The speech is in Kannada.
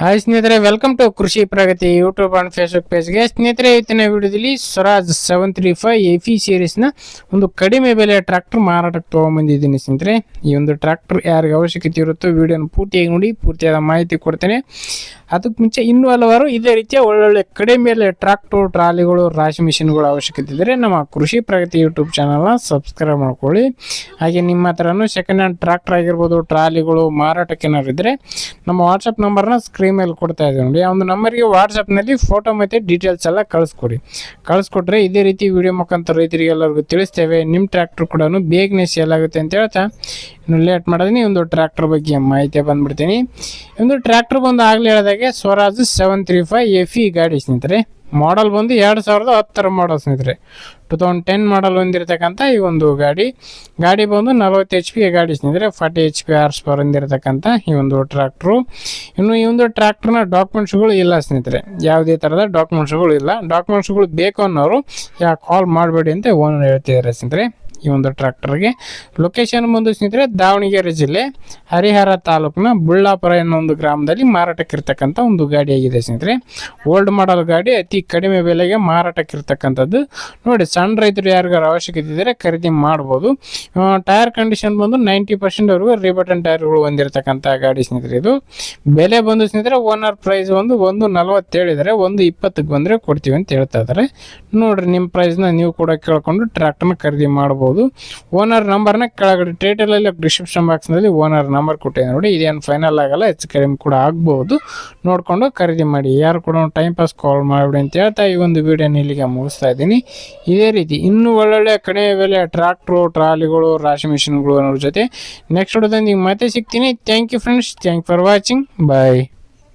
ಹಾಯ್ ಸ್ನೇಹಿತರೆ welcome to Krishi Pragati YouTube and Facebook ಪೇಜ್ಗೆ ಸ್ನೇಹಿತರೆ, ಇವತ್ತಿನ ವಿಡಿಯೋದಲ್ಲಿ Swaraj seven three five FE ಸೀರೀಸ್ನ ಒಂದು ಕಡಿಮೆ ಬೆಲೆ ಟ್ರ್ಯಾಕ್ಟರ್ ಮಾರಾಟಕ್ಕೆ ತೊಗೊಂಬಂದಿದ್ದೀನಿ ಸ್ನೇಹಿತರೆ. ಈ ಒಂದು ಟ್ರ್ಯಾಕ್ಟರ್ ಯಾರಿಗೆ ಅವಶ್ಯಕತೆ ಇರುತ್ತೋ ವಿಡಿಯೋನ ಪೂರ್ತಿಯಾಗಿ ನೋಡಿ, ಪೂರ್ತಿಯಾದ ಮಾಹಿತಿ ಕೊಡ್ತೇನೆ. ಅದಕ್ಕೆ ಮುಂಚೆ ಇನ್ನೂ ಹಲವಾರು ಇದೇ ರೀತಿಯ ಒಳ್ಳೊಳ್ಳೆ ಕಡಿಮೆ ಬೆಲೆ ಟ್ರ್ಯಾಕ್ಟರ್ ಟ್ರಾಲಿಗಳು, ರಾಶಿ ಮಿಷಿನ್ಗಳು ಅವಶ್ಯಕತೆ ಇದ್ದರೆ ನಮ್ಮ ಕೃಷಿ ಪ್ರಗತಿ ಯೂಟ್ಯೂಬ್ ಚಾನಲ್ನ ಸಬ್ಸ್ಕ್ರೈಬ್ ಮಾಡ್ಕೊಳ್ಳಿ. ಹಾಗೆ ನಿಮ್ಮ ಹತ್ರನೂ ಸೆಕೆಂಡ್ ಹ್ಯಾಂಡ್ ಟ್ರ್ಯಾಕ್ಟರ್ ಆಗಿರ್ಬೋದು, ಟ್ರಾಲಿಗಳು ಮಾರಾಟಕ್ಕೆ ಏನಾದ್ರು ಇದ್ದರೆ ನಮ್ಮ ವಾಟ್ಸಪ್ ನಂಬರ್ನ ಸ್ಕ್ರೀನ್ ಮೇಲೆ ಕೊಡ್ತಾ ಇದ್ದೀವಿ ನೋಡಿ. ಆ ಒಂದು ನಂಬರ್ಗೆ ವಾಟ್ಸಪ್ನಲ್ಲಿ ಫೋಟೋ ಮತ್ತು ಡೀಟೇಲ್ಸ್ ಎಲ್ಲ ಕಳಿಸ್ಕೊಡಿ. ಕಳಿಸ್ಕೊಟ್ರೆ ಇದೇ ರೀತಿ ವಿಡಿಯೋ ಮುಖಾಂತರ ರೈತರಿಗೆ ಎಲ್ಲರಿಗೂ ತಿಳಿಸ್ತೇವೆ. ನಿಮ್ಮ ಟ್ರ್ಯಾಕ್ಟರ್ ಕೂಡ ಬೇಗನೆ ಸೇಲ್ ಆಗುತ್ತೆ ಅಂತ ಹೇಳ್ತಾ ಇನ್ನು ಲೇಟ್ ಮಾಡಿದೀನಿ ಒಂದು ಟ್ರ್ಯಾಕ್ಟರ್ ಬಗ್ಗೆ ಮಾಹಿತಿ ಬಂದ್ಬಿಡ್ತೀನಿ. ಒಂದು ಟ್ರ್ಯಾಕ್ಟರ್ ಬಂದು ಆಗಲೇ ಹೇಳಿದಾಗೆ Swaraj seven three five F E ಗಾಡಿ ಸ್ನೇಹಿತರೆ. ಮಾಡಲ್ ಬಂದು ಎರಡು ಸಾವಿರದ ಹತ್ತರ ಮಾಡಲ್ ಸ್ನೇಹಿತರೆ. ಟು ತೌಸಂಡ್ ಟೆನ್ ಮಾಡಲ್ ಹೊಂದಿರತಕ್ಕಂಥ ಈ ಒಂದು ಗಾಡಿ. ಗಾಡಿ ಬಂದು ನಲವತ್ತು ಎಚ್ ಪಿ ಗಾಡಿ ಸ್ನೇಹಿತರೆ forty H P horse power ಹೊಂದಿರತಕ್ಕಂಥ ಈ ಒಂದು ಟ್ರ್ಯಾಕ್ಟ್ರು ಇನ್ನು ಈ ಒಂದು ಟ್ರ್ಯಾಕ್ಟ್ರನ್ನ ಡಾಕ್ಯುಮೆಂಟ್ಸ್ಗಳು ಇಲ್ಲ ಸ್ನೇಹಿತರೆ. ಯಾವುದೇ ಥರದ ಡಾಕ್ಯುಮೆಂಟ್ಸ್ಗಳು ಇಲ್ಲ. ಡಾಕ್ಯುಮೆಂಟ್ಸ್ಗಳು ಬೇಕು ಅನ್ನೋರು ಯಾಕೆ ಕಾಲ್ ಮಾಡಬೇಡಿ ಅಂತ ಓನರ್ ಹೇಳ್ತಿದ್ದಾರೆ ಸ್ನೇಹಿತರೆ ಈ ಒಂದು ಟ್ರ್ಯಾಕ್ಟರ್ಗೆ ಲೊಕೇಶನ್ ಬಂದು ಸ್ನೇಹಿತರೆ ದಾವಣಗೆರೆ ಜಿಲ್ಲೆ ಹರಿಹರ ತಾಲೂಕಿನ ಬುಳ್ಳಾಪುರ ಅನ್ನೋ ಒಂದು ಗ್ರಾಮದಲ್ಲಿ ಮಾರಾಟಕ್ಕಿರ್ತಕ್ಕಂಥ ಒಂದು ಗಾಡಿಯಾಗಿದೆ ಸ್ನೇಹಿತರೆ. ಓಲ್ಡ್ ಮಾಡಲ್ ಗಾಡಿ ಅತಿ ಕಡಿಮೆ ಬೆಲೆಗೆ ಮಾರಾಟಕ್ಕಿರ್ತಕ್ಕಂಥದ್ದು. ನೋಡಿ, ಸಣ್ಣ ರೈತರು ಯಾರಿಗಾರು ಅವಶ್ಯಕತೆ ಇದ್ದರೆ ಖರೀದಿ ಮಾಡ್ಬೋದು. ಟೈರ್ ಕಂಡೀಷನ್ ಬಂದು ನೈಂಟಿ ಪರ್ಸೆಂಟ್ವರೆಗೂ ರಿಬಟನ್ ಟೈರ್ಗಳು ಹೊಂದಿರತಕ್ಕಂಥ ಗಾಡಿ ಸ್ನೇಹಿತರೆ ಇದು. ಬೆಲೆ ಬಂದು ಸ್ನೇಹಿತರೆ, ಓನರ್ ಪ್ರೈಸ್ ಒಂದು ಒಂದು ನಲ್ವತ್ತೇಳಿದರೆ ಒಂದು ಇಪ್ಪತ್ತಕ್ಕೆ ಬಂದರೆ ಕೊಡ್ತೀವಿ ಅಂತ ಹೇಳ್ತಾ ಇದ್ದಾರೆ. ನೋಡಿರಿ, ನಿಮ್ಮ ಪ್ರೈಸ್ನ ನೀವು ಕೂಡ ಕೇಳಿಕೊಂಡು ಟ್ರ್ಯಾಕ್ಟರ್ನ ಖರೀದಿ ಮಾಡ್ಬೋದು. ಓನರ್ ನಂಬರ್ನ ಕೆಳಗಡೆ ಟೈಟಲಲ್ಲಿ ಡಿಸ್ಕ್ರಿಪ್ಷನ್ ಬಾಕ್ಸ್ನಲ್ಲಿ ಓನರ್ ನಂಬರ್ ಕೊಟ್ಟಿದೆ ನೋಡಿ. ಇದೇನು ಫೈನಲ್ ಆಗಲ್ಲ, ಹೆಚ್ಚು ಕಡಿಮೆ ಕೂಡ ಆಗ್ಬೋದು. ನೋಡಿಕೊಂಡು ಖರೀದಿ ಮಾಡಿ. ಯಾರು ಕೂಡ ಟೈಮ್ ಪಾಸ್ ಕಾಲ್ ಮಾಡಿಬಿಡಿ ಅಂತ ಹೇಳ್ತಾ ಈ ಒಂದು ವಿಡಿಯೋನ ಇಲ್ಲಿಗೆ ಮುಗಿಸ್ತಾ ಇದ್ದೀನಿ. ಇದೇ ರೀತಿ ಇನ್ನೂ ಒಳ್ಳೊಳ್ಳೆ ಕಡೆ ಬೆಲೆ ಟ್ರ್ಯಾಕ್ಟ್ರು ಟ್ರಾಲಿಗಳು, ರಾಶಿ ಮಿಷಿನ್ಗಳು ಅನ್ನೋದ್ರ ಜೊತೆ ನೆಕ್ಸ್ಟ್ ವಿಡಿಯೋದಲ್ಲಿ ನಿಮ್ಗೆ ಮತ್ತೆ ಸಿಗ್ತೀನಿ. Thank you friends thank for watching bye